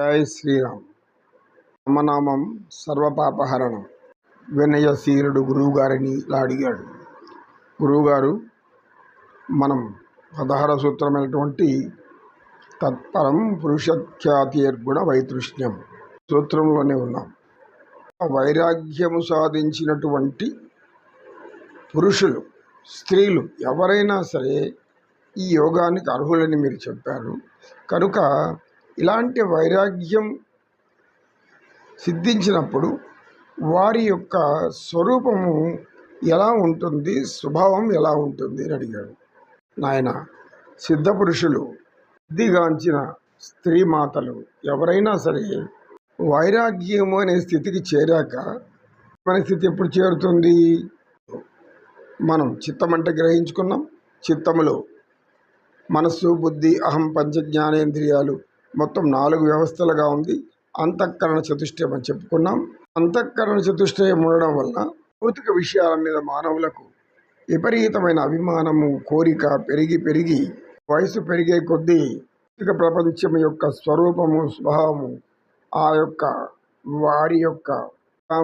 జై శ్రీరామ్. రామనామం సర్వపాపహరణం. వినయశీలుడు గురువుగారిని ఇలా అడిగాడు. గురువుగారు మనం పదహార సూత్రమైనటువంటి తత్పరం పురుషఖ్యాతిర్గుణ వైతృష్ణ్యం సూత్రంలోనే ఉన్నాం. ఆ వైరాగ్యము సాధించినటువంటి పురుషులు స్త్రీలు ఎవరైనా సరే ఈ యోగానికి అర్హులని మీరు చెప్పారు. కనుక ఇలాంటి వైరాగ్యం సిద్ధించినప్పుడు వారి యొక్క స్వరూపము ఎలా ఉంటుంది స్వభావం ఎలా ఉంటుంది అని అడిగాడు. నాయన సిద్ధపురుషులు సిద్ధిగాంచిన స్త్రీ మాతలు ఎవరైనా సరే వైరాగ్యము అనే స్థితికి చేరాక మన స్థితి ఎప్పుడు చేరుతుంది? మనం చిత్తం అంటే గ్రహించుకున్నాం. చిత్తములో మనస్సు బుద్ధి అహం పంచ జ్ఞానేంద్రియాలు మొత్తం నాలుగు వ్యవస్థలుగా ఉంది. అంతఃకరణ చతుష్టయం అని చెప్పుకున్నాం. అంతఃకరణ చతుష్టయం ఉండడం వలన భౌతిక విషయాల మీద మానవులకు విపరీతమైన అభిమానము కోరిక పెరిగి పెరిగి వయసు పెరిగే కొద్దీ భౌతిక ప్రపంచం యొక్క స్వరూపము స్వభావము ఆ యొక్క వారి యొక్క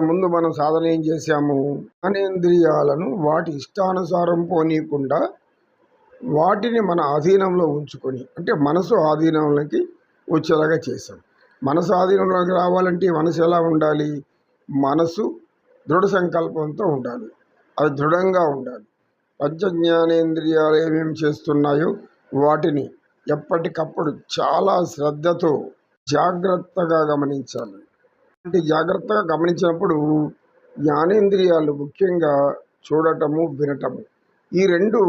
ముందు మనం సాధన ఏం చేశాము? జ్ఞానేంద్రియాలను వాటి ఇష్టానుసారం పోనీయకుండా వాటిని మన ఆధీనంలో ఉంచుకొని అంటే మనసు ఆధీనంలోకి వచ్చేలాగా చేశాం. మనసు ఆధీనంలోకి రావాలంటే మనసు ఎలా ఉండాలి? మనసు దృఢ సంకల్పంతో ఉండాలి. అది దృఢంగా ఉండాలి. పంచజ్ఞానేంద్రియాలు ఏమేమి చేస్తున్నాయో వాటిని ఎప్పటికప్పుడు చాలా శ్రద్ధతో జాగ్రత్తగా గమనించాలి. అంటే జాగ్రత్తగా గమనించినప్పుడు జ్ఞానేంద్రియాలు ముఖ్యంగా చూడటము వినటము ఈ రెండు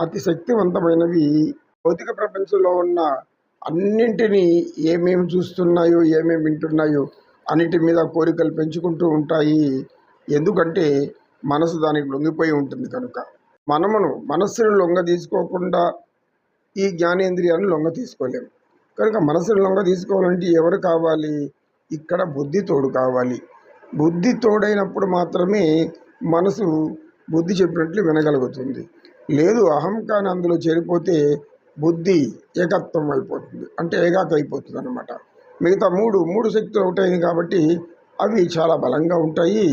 అతి శక్తివంతమైనవి భౌతిక ప్రపంచంలో ఉన్న అన్నింటినీ ఏమేమి చూస్తున్నాయో ఏమేమి వింటున్నాయో అన్నిటి మీద కోరికలు పెంచుకుంటూ ఉంటాయి. ఎందుకంటే మనసు దానికి లొంగిపోయి ఉంటుంది కనుక. మనమును మనస్సును లొంగ తీసుకోకుండా ఈ జ్ఞానేంద్రియాన్ని లొంగ తీసుకోలేము కనుక మనసును లొంగ తీసుకోవాలంటే ఎవరు కావాలి? ఇక్కడ బుద్ధి తోడు కావాలి. బుద్ధి తోడైనప్పుడు మాత్రమే మనసు బుద్ధి చెప్పినట్లు వినగలుగుతుంది. లేదు అహంకాన్ని అందులో చేరిపోతే బుద్ధి ఏకత్వం అయిపోతుంది. అంటే ఏకాక అయిపోతుంది అనమాట మిగతా మూడు మూడు శక్తులు ఒకటైంది కాబట్టి అవి చాలా బలంగా ఉంటాయి.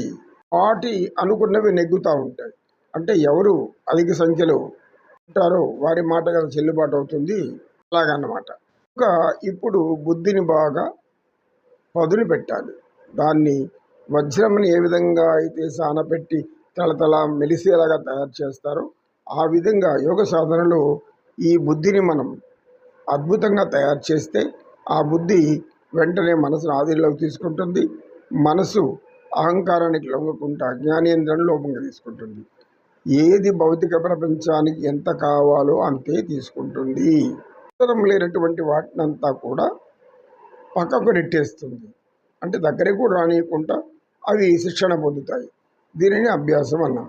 వాటి అనుకున్నవి నెగ్గుతూ ఉంటాయి. అంటే ఎవరు అధిక సంఖ్యలో ఉంటారో వారి మాట కదా చెల్లుబాటు అవుతుంది. అలాగన్నమాట. ఇంకా ఇప్పుడు బుద్ధిని బాగా పదును పెట్టాలి. దాన్ని వజ్రంని ఏ విధంగా అయితే సానపెట్టి తలతల మెలిసేలాగా తయారు చేస్తారో ఆ విధంగా యోగ సాధనలో ఈ బుద్ధిని మనం అద్భుతంగా తయారు చేస్తే ఆ బుద్ధి వెంటనే మనసును ఆధీనంలోకి తీసుకుంటుంది. మనసు అహంకారానికి లొంగకుండా జ్ఞానేంద్రం లోపంగా తీసుకుంటుంది. ఏది భౌతిక ప్రపంచానికి ఎంత కావాలో అంతే తీసుకుంటుంది. అవసరం లేనటువంటి వాటినంతా కూడా పక్కకు నెట్టేస్తుంది. అంటే దగ్గరికి కూడా రానియకుండా అవి శిక్షణ పొందుతాయి. దీనిని అభ్యాసం అన్నాం.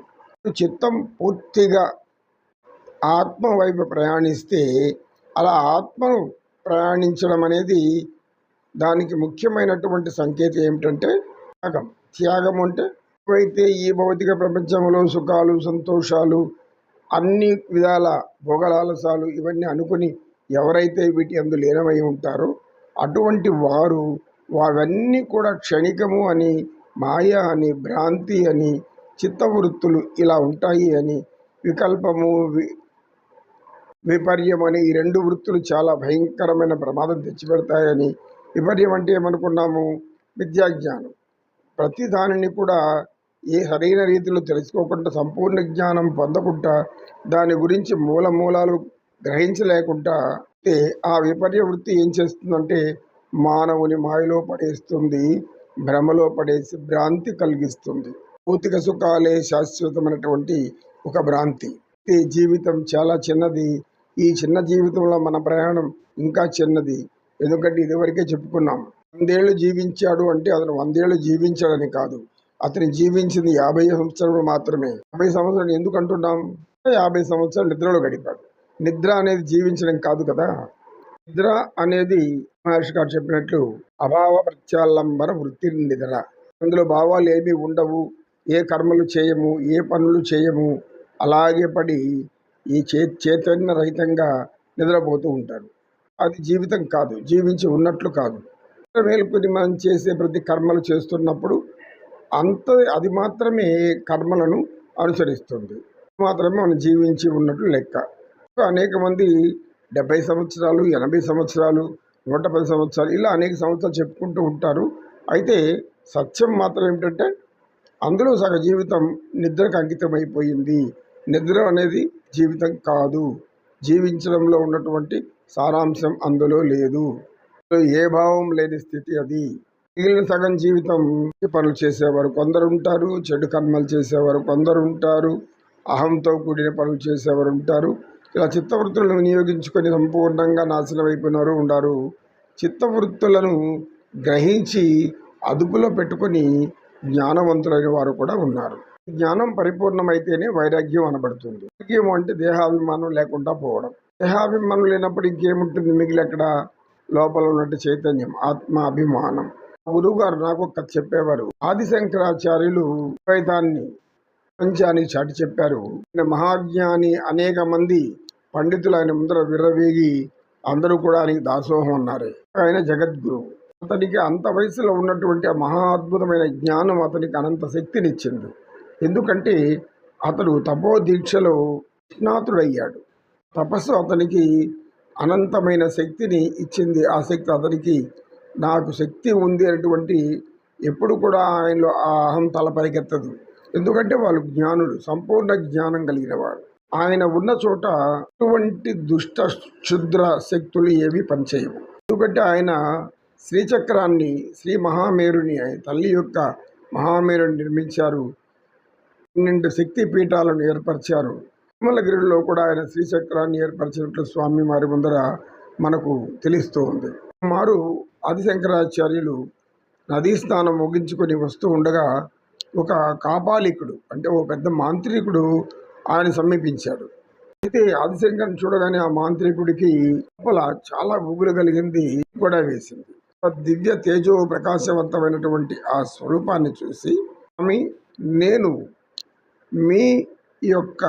చిత్తం పూర్తిగా ఆత్మ వైపు ప్రయాణిస్తే అలా ఆత్మను ప్రయాణించడం అనేది దానికి ముఖ్యమైనటువంటి సంకేతం ఏమిటంటే త్యాగం. త్యాగం అంటే ఎప్పుడైతే ఈ భౌతిక ప్రపంచంలో సుఖాలు సంతోషాలు అన్ని విధాల భోగలాలసాలు ఇవన్నీ అనుకుని ఎవరైతే వీటి అందు లీనమై ఉంటారో అటువంటి వారు అవన్నీ కూడా క్షణికము అని మాయ అని భ్రాంతి అని చిత్తవృత్తులు ఇలా ఉంటాయి అని వికల్పము విపర్యం అని ఈ రెండు వృత్తులు చాలా భయంకరమైన ప్రమాదం తెచ్చిపెడతాయని విపర్యం అంటే ఏమనుకున్నాము? విద్యాజ్ఞానం. ప్రతి దానిని కూడా ఏ సరైన రీతిలో తెలుసుకోకుండా సంపూర్ణ జ్ఞానం పొందకుండా దాని గురించి మూల మూలాలు గ్రహించలేకుండా ఆ విపర్య వృత్తి ఏం చేస్తుందంటే మానవుని మాయలో పడేస్తుంది భ్రమలో పడేసి భ్రాంతి కలిగిస్తుంది. భౌతిక సుఖాలే శాశ్వతమైనటువంటి ఒక భ్రాంతి. వ్యక్తి జీవితం చాలా చిన్నది. ఈ చిన్న జీవితంలో మన ప్రయాణం ఇంకా చిన్నది. ఎందుకంటే ఇదివరకే చెప్పుకున్నాం. వందేళ్ళు జీవించాడు అంటే అతను వందేళ్ళు జీవించాడని కాదు. అతను జీవించింది యాభై సంవత్సరాలు మాత్రమే. యాభై సంవత్సరాలు ఎందుకు అంటున్నాం? యాభై సంవత్సరాలు నిద్రలో గడిపాడు. నిద్ర అనేది జీవించడం కాదు కదా? నిద్ర అనేది మహర్షి గారు చెప్పినట్లు అభావ ప్రత్యాలంబన వృత్తి నిద్ర. అందులో భావాలు ఏమీ ఉండవు. ఏ కర్మలు చేయము ఏ పనులు చేయము అలాగే పడి ఈ చే చైతన్య రహితంగా నిద్రపోతూ ఉంటారు అది జీవితం కాదు జీవించి ఉన్నట్లు కాదు. మేలుకొని మనం చేసే ప్రతి కర్మలు చేస్తున్నప్పుడు అంత అది మాత్రమే కర్మలను అనుసరిస్తుంది. మాత్రమే మనం జీవించి ఉన్నట్లు లెక్క. అనేక మంది డెబ్బై సంవత్సరాలు ఎనభై సంవత్సరాలు నూట పది సంవత్సరాలు ఇలా అనేక సంవత్సరాలు చెప్పుకుంటూ ఉంటారు. అయితే సత్యం మాత్రం ఏమిటంటే అందులో సగ జీవితం నిద్రకు అంకితమైపోయింది. నిద్ర అనేది జీవితం కాదు. జీవించడంలో ఉన్నటువంటి సారాంశం అందులో లేదు. ఏ భావం లేని స్థితి అది. మిగిలిన సగం జీవితం పనులు చేసేవారు. కొందరు ఉంటారు చెడు కర్మలు చేసేవారు. కొందరు ఉంటారు అహంతో కూడిన పనులు చేసేవారు ఉంటారు. ఇలా చిత్తవృత్తులను వినియోగించుకొని సంపూర్ణంగా నాశనం అయిపోయినారు ఉండారు. చిత్తవృత్తులను గ్రహించి అదుపులో పెట్టుకొని జ్ఞానవంతులైన వారు కూడా ఉన్నారు. జ్ఞానం పరిపూర్ణమైతేనే వైరాగ్యం అనబడుతుంది. వైరాగ్యం అంటే దేహాభిమానం లేకుండా పోవడం. దేహాభిమానం లేనప్పుడు ఇంకేముంటుంది? మిగిలి అక్కడ లోపల ఉన్నట్టు చైతన్యం ఆత్మాభిమానం. గురువు గారు నాకు ఒక కథ చెప్పేవారు. ఆదిశంకరాచార్యులు ద్వైతాన్ని ప్రపంచానికి చాటి చెప్పారు. మహాజ్ఞాని అనేక మంది పండితులు ఆయన ముందర విర్రవేగి అందరూ కూడా ఆయనకి దాసోహం అన్నారు. ఆయన జగద్గురువు అతనికి అంత వయసులో ఉన్నటువంటి ఆ మహా అద్భుతమైన జ్ఞానం అతనికి అనంత శక్తినిచ్చింది. ఎందుకంటే అతడు తపో దీక్షలో నిష్ణాతుడయ్యాడు తపస్సు అతనికి అనంతమైన శక్తిని ఇచ్చింది. ఆ శక్తి అతనికి నాకు శక్తి ఉంది అనేటువంటి ఎప్పుడు కూడా ఆయనలో ఆ అహం తల పైకెత్తదు ఎందుకంటే వాళ్ళు జ్ఞానులు సంపూర్ణ జ్ఞానం కలిగిన వాడు ఆయన ఉన్న చోట అటువంటి దుష్ట క్షుద్ర శక్తులు ఏవి పనిచేయవు. ఎందుకంటే ఆయన శ్రీచక్రాన్ని శ్రీ మహామేరుని తల్లి యొక్క మహామేరుని నిర్మించారు. పన్నెండు శక్తి పీఠాలను ఏర్పరిచారు. తిరుమలగిరిలో కూడా ఆయన శ్రీచక్రాన్ని ఏర్పరిచినట్లు స్వామి వారి ముందర మనకు తెలుస్తూ ఉంది మారు ఆదిశంకరాచార్యులు నదీ స్నానం ముగించుకొని వస్తూ ఉండగా ఒక కాపాలికుడు అంటే ఓ పెద్ద మాంత్రికుడు ఆయన సమీపించాడు. అయితే ఆదిశంకర్ని చూడగానే ఆ మాంత్రికుడికి లోపల చాలా ఊగులు కలిగింది కూడా వేసింది. దివ్య తేజో ప్రకాశవంతమైనటువంటి ఆ స్వరూపాన్ని చూసి స్వామి నేను మీ యొక్క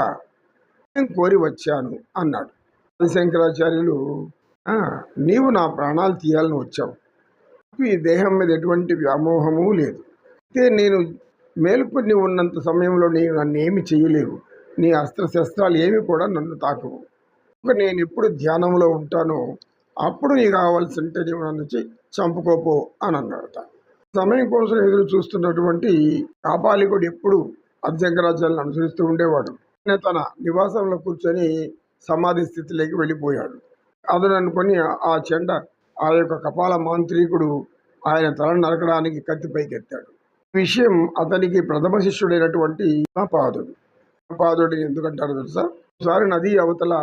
కోరి వచ్చాను అన్నాడు. ఆదిశంకరాచార్యులు నీవు నా ప్రాణాలు తీయాలని వచ్చావు. ఈ దేహం మీద ఎటువంటి వ్యామోహము లేదు. అయితే నేను మేలుకొని ఉన్నంత సమయంలో నీవు నన్ను ఏమి చేయలేవు నీ అస్త్రశస్త్రాలు ఏమి కూడా నన్ను తాకవు. నేను ఎప్పుడు ధ్యానంలో ఉంటానో అప్పుడు నీకు కావాల్సి ఉంటే నీవు నన్ను చెయ్యి. చంపుకోపో అని అన్నాడట. సమయం కోసం ఎదురు చూస్తున్నటువంటి కాపాలికుడు ఎప్పుడు అర్జంకరాజ్యాలను అనుసరిస్తూ ఉండేవాడు. ఆయన తన నివాసంలో కూర్చొని సమాధి స్థితిలోకి వెళ్ళిపోయాడు. అతను అనుకొని ఆ చెండ ఆ యొక్క కపాల మాంత్రికుడు ఆయన తలను నరకడానికి కత్తి పైకెత్తాడు. విషయం అతనికి ప్రథమ శిష్యుడైనటువంటి పాదుడు పాదుడిని ఎందుకంటారు తెలుసా? ఒకసారి నది అవతల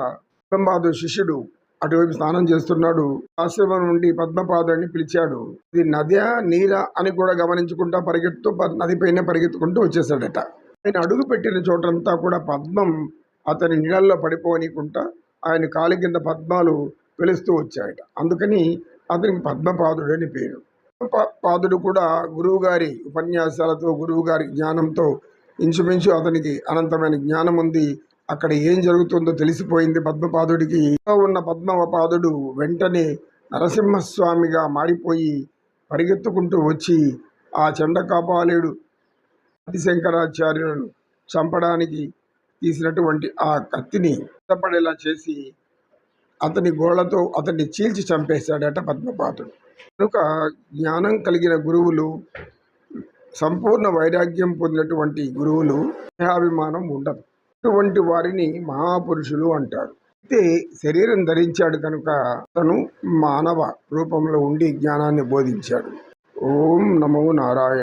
పద్మపాదు శిష్యుడు అటువైపు స్నానం చేస్తున్నాడు. ఆశ్రమం నుండి పద్మపాదుడిని పిలిచాడు. ఇది నద్యా నీరా అని కూడా గమనించుకుంటా పరిగెత్తు ప- నదిపైనే పరిగెత్తుకుంటూ వచ్చేసాడట ఆయన అడుగు పెట్టిన చోటంతా కూడా పద్మం అతని నీళ్ళల్లో పడిపోనీకుంటా ఆయన కాలి కింద పద్మాలు పిలుస్తూ వచ్చాయట. అందుకని అతనికి పద్మపాదుడు అని పేరు. పాదుడు కూడా గురువు గారి ఉపన్యాసాలతో గురువు గారి జ్ఞానంతో ఇంచుమించు అతనికి అనంతమైన జ్ఞానం ఉంది అక్కడ ఏం జరుగుతుందో తెలిసిపోయింది పద్మపాదుడికి. ఉన్న పద్మపాదుడు వెంటనే నరసింహస్వామిగా మారిపోయి పరిగెత్తుకుంటూ వచ్చి ఆ చండకాపాలేడు ఆదిశంకరాచార్యులను చంపడానికి తీసినటువంటి ఆ కత్తిని సిద్ధపడేలా చేసి అతని గోళ్ళతో అతన్ని చీల్చి చంపేశాడట పద్మపాతుడు కనుక జ్ఞానం కలిగిన గురువులు సంపూర్ణ వైరాగ్యం పొందినటువంటి గురువులు దేహాభిమానం ఉండదు. అటువంటి వారిని మహాపురుషులు అంటారు. అయితే శరీరం ధరించాడు కనుక తను మానవ రూపంలో ఉండి జ్ఞానాన్ని బోధించాడు. ఓం నమో నారాయణ.